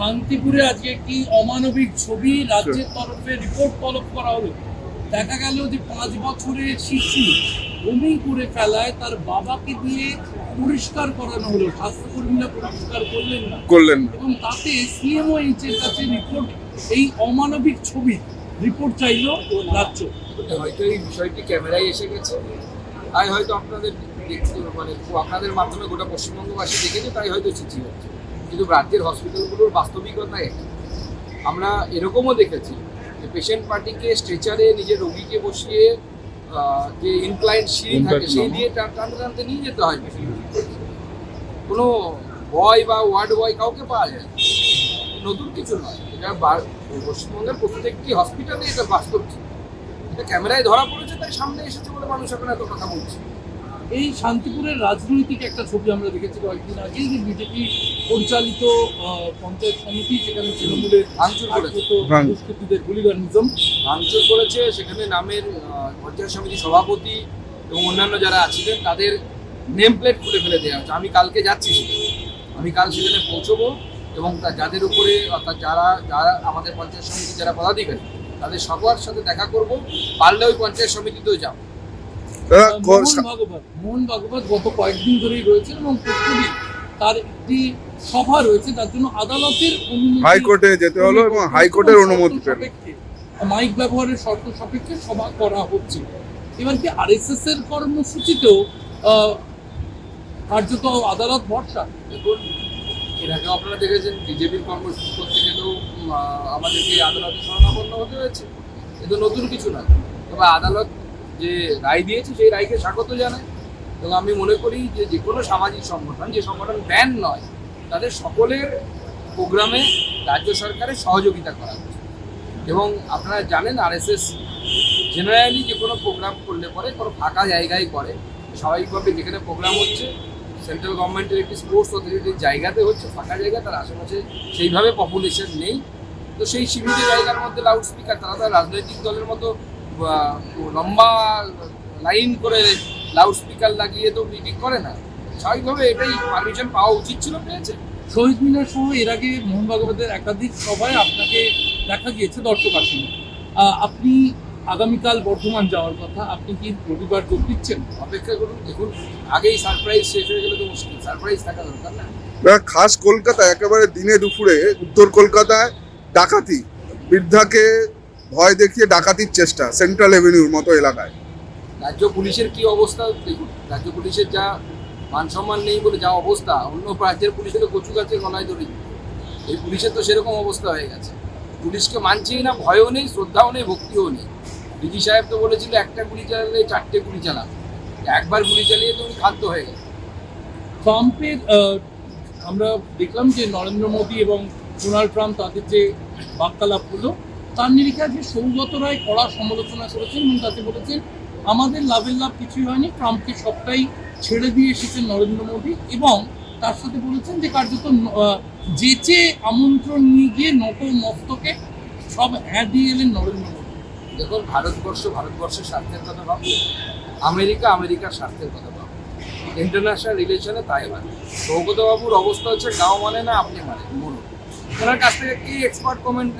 শান্তিপুরে আজকে একটি অমানবিক ছবি রাজ্যের তরফে রিপোর্ট তলব করা হলো? দেখা গেল যে পাঁচ বছরের শিশু বমি করে ফেলায় তার বাবাকে দিয়ে পরিষ্কার করানো হলো। স্বাস্থ্যকর্মীরা পরিষ্কার করলেন না। করলেন। এবং তাতে সিএমওএইচ এর কাছে রিপোর্ট এই অমানবিক ছবি রিপোর্ট চাইলো রাজ্য। হয়তো এই বিষয়টি ক্যামেরায় এসে গেছে। তাই হয়তো আপনাদের দেখতে মানে আপনাদের মাধ্যমে গোটা পশ্চিমবঙ্গবাসী দেখেছে তাই হয়তো চিঠি হচ্ছে। কিন্তু রাজ্যের হসপিটালগুলোর বাস্তবিকতা এটা আমরা এরকমও দেখেছি যে পেশেন্ট পার্টিকে স্ট্রেচারে নিজের রোগীকে বসিয়ে যে ইনক্লাইন্ড সিঁড়ি থাকে সেই। দিয়ে টানতে টানতে নিয়ে যেতে হয় কোনো বয় বা ওয়ার্ড বয় কাউকে পাওয়া যায়। নতুন কিছু নয় এটা পশ্চিমবঙ্গের প্রত্যেকটি হসপিটালে এটা বাস্তব ছিল এটা ক্যামেরায় ধরা পড়েছে তাই সামনে এসেছে বলে মানুষ এখন এত কথা বলছে এই শান্তিপুরের রাজনৈতিক একটা ছবি আমরা দেখেছি কয়েকদিন আগেই যে বিজেপি পরিচালিত পঞ্চায়েত সমিতি সেখানে তৃণমূলের ভাঙচুর করেছে। দুষ্কৃতীদের হুলিগানিজম ভাঙচুর করেছে সেখানে নামের আহ, পঞ্চায়েত সমিতি সভাপতি এবং অন্যান্য যারা আছিলেন তাদের নেম প্লেট খুলে ফেলে দেওয়া হচ্ছে আমি কালকে যাচ্ছি সেখানে। আমি কাল সেখানে পৌঁছবো এবং তা যাদের উপরে অর্থাৎ যারা যারা আমাদের পঞ্চায়েত সমিতি যারা পদাধিকারী তাদের সবার সাথে দেখা করব। পারলে ওই পঞ্চায়েত সমিতিতেও যাব। মোহন ভাগবত গত কয়েকদিন ধরেই রয়েছেন এবং প্রত্যেকদিন তার একটি সভা রয়েছে তার জন্য আদালতের হাইকোর্টে যেতে হলো এবং হাইকোর্টের অনুমতি সাপেক্ষে, মাইক ব্যবহারের শর্ত সাপেক্ষে সভা করা হচ্ছে। এবার কি আরএসএস এর কর্মসূচিতেও আহ, কার্যত আদালত ভরসা? দেখুন এর আগে আপনারা দেখেছেন বিজেপির কর্মসূচি করতে গেলেও আহ, আমাদেরকে আদালতে শরণাপন্ন হতে হয়েছে এ তো নতুন কিছু নয় তবে আদালত যে রায় দিয়েছে, সেই রায়কে স্বাগত জানায় এবং আমি মনে করি যে যে কোনো সামাজিক সংগঠন, যে সংগঠন ব্যান নয়, তাদের সকলের প্রোগ্রামে রাজ্য সরকারের সহযোগিতা করা এবং আপনারা জানেন, আরএসএস জেনারেলি যে কোনো প্রোগ্রাম করলে পরে, কোনো ফাঁকা জায়গায় করে। স্বাভাবিকভাবে যেখানে প্রোগ্রাম হচ্ছে সেন্ট্রাল গভর্নমেন্টের একটি স্পোর্টস অথরিটির জায়গাতে হচ্ছে, ফাঁকা জায়গা, তার আশেপাশে সেইভাবে পপুলেশন নেই। তো সেই সীমিত জায়গার মধ্যে লাউড স্পিকার তারা তো আর রাজনৈতিক দলের মতো লম্বা লাইন করে লাউড স্পিকার লাগিয়ে তো মিটিং করে না। স্বাভাবিকভাবে এটাই পারমিশন পাওয়া উচিত ছিল পেয়েছে। শহীদ মিনার সহ এর আগে মোহন ভাগবতের একাধিক সভায় আপনাকে দেখা গিয়েছে দর্শক আসেন। আপনি আগামীকাল বর্ধমান যাওয়ার কথা আপনি কি রবিবার যোগ দিচ্ছেন? অপেক্ষা করুন দেখুন আগেই সারপ্রাইজ শেষ হয়ে গেলে তো মুশকিল সারপ্রাইজ থাকা দরকার না। খাস কলকাতায় একেবারে দিনে দুপুরে উত্তর কলকাতায় ডাকাতি বৃদ্ধাকে ভয় দেখিয়ে ডাকাতির চেষ্টা সেন্ট্রাল এভিনিউর মতো এলাকায়। রাজ্য পুলিশের কি অবস্থা? দেখুন রাজ্য পুলিশের যা মান সম্মান নেই বলে যা অবস্থা অন্য রাজ্যের পুলিশের কচু গাছের গলায় ধরে। এই পুলিশের তো সেরকম অবস্থা হয়ে গেছে। পুলিশকে মানছেই না ভয়ও নেই শ্রদ্ধাও নেই ভক্তিও নেই। ডিজি সাহেব তো বলেছিল একটা গুলি চালালে চারটে গুলি চালান। একবার গুলি চালিয়ে তো উনি খাদ্য হয়ে গেছে ট্রাম্পের আমরা দেখলাম যে নরেন্দ্র মোদী এবং ডোনাল্ড ট্রাম্প তাদের যে বার্তালাপ হলো তার নিরিখে যে সৌগত রায় কড়া সমালোচনা করেছেন এবং তাতে বলেছেন, আমাদের লাভের লাভ কিছুই হয়নি, ট্রাম্পকে সবটাই ছেড়ে দিয়ে এসেছেন নরেন্দ্র মোদী। এবং তার সাথে বলেছেন যে কার্যত যেচে আমন্ত্রণ নিয়ে গিয়ে নত মস্তকে সব হ্যাঁ দিয়ে এলেন নরেন্দ্র মোদী। দেখুন, ভারতবর্ষ ভারতবর্ষের স্বার্থের কথা ভাববে আমেরিকা আমেরিকার স্বার্থের কথা ভাববে ইন্টারন্যাশনাল রিলেশনে তাই মানে। সৌগতবাবুর অবস্থা হচ্ছে গাঁও মানে না, আপনি মানে। মনে ওনার কাছ থেকে কি এক্সপার্ট কমেন্ট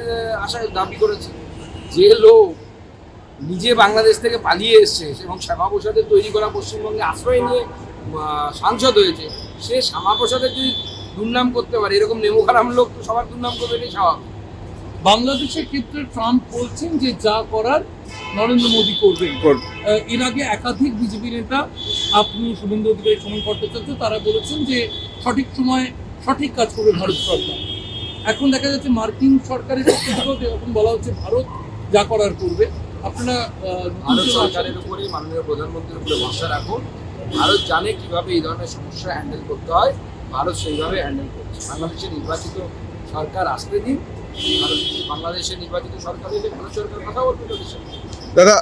আসার দাবি করেছে যে লোক নিজে বাংলাদেশ থেকে পালিয়ে এসছে এবং শ্যামা শ্যামাপ্রসাদের তৈরি করা পশ্চিমবঙ্গে আশ্রয় নিয়ে সাংসদ হয়েছে সে শ্যামাপ্রসাদের যদি দুর্নাম করতে পারে? এরকম নেমো খারাপ লোক তো সবার দুর্নাম করবে এটাই স্বাভাবিক। বাংলাদেশের ক্ষেত্রে ট্রাম্প বলছেন যে যা করার নরেন্দ্র মোদী করবেন। এর আগে একাধিক বিজেপি নেতা আপনি শুভেন্দু অধিকারী সময় ভট্টাচার্য তারা বলেছেন যে সঠিক সময় সঠিক কাজ করবে ভারত সরকার। এখন দেখা যাচ্ছে মার্কিন সরকারের পক্ষ এরকম বলা হচ্ছে ভারত যা করার করবে। আপনারা ভারত সরকারের? উপরে মাননীয় প্রধানমন্ত্রীর উপরে ভরসা রাখুন। ভারত জানে কীভাবে এই ধরনের সমস্যা হ্যান্ডেল করতে হয়। ভারত সেইভাবে হ্যান্ডেল করছে। বাংলাদেশের নির্বাচিত সরকার আসতে দিন ভারত বাংলাদেশের নির্বাচিত সরকার এলে ভারত সরকার কথা বলবে দাদা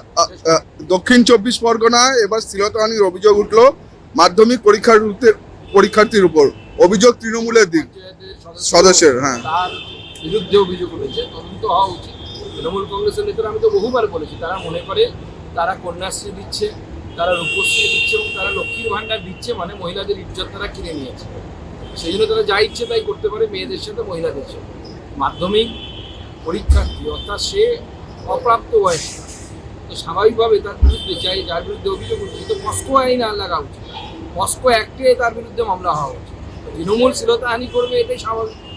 দক্ষিণ চব্বিশ পরগনায় এবার শ্লীলতাহানির অভিযোগ উঠল মাধ্যমিক পরীক্ষার পরীক্ষার্থীর উপর। অভিযোগ তৃণমূলের দিক। সদস্যের, হ্যাঁ। তার বিরুদ্ধে অভিযোগ উঠেছে তদন্ত হওয়া উচিত। তৃণমূল কংগ্রেসের নেতারা আমি তো বহুবার বলেছি তারা মনে করে তারা কন্যাশ্রী দিচ্ছে তারা রূপশ্রী দিচ্ছে এবং তারা লক্ষ্মীর ভাণ্ডার দিচ্ছে মানে মহিলাদের ইজ্জত তারা কিনে নিয়েছে। সেই জন্য তারা যা ইচ্ছে তাই করতে পারে মেয়েদের সাথে মহিলাদের সাথে। মাধ্যমিক পরীক্ষার্থী অর্থাৎ সে অপ্রাপ্ত বয়স্ক তো স্বাভাবিকভাবে তার বিরুদ্ধে চাই যার বিরুদ্ধে অভিযোগ উঠছে তো পস্কো আইন আর লাগা উচিত। পস্কো অ্যাক্টে তার বিরুদ্ধে মামলা হওয়া উচিত। তৃণমূল হানি করবে এটাই স্বাভাবিক।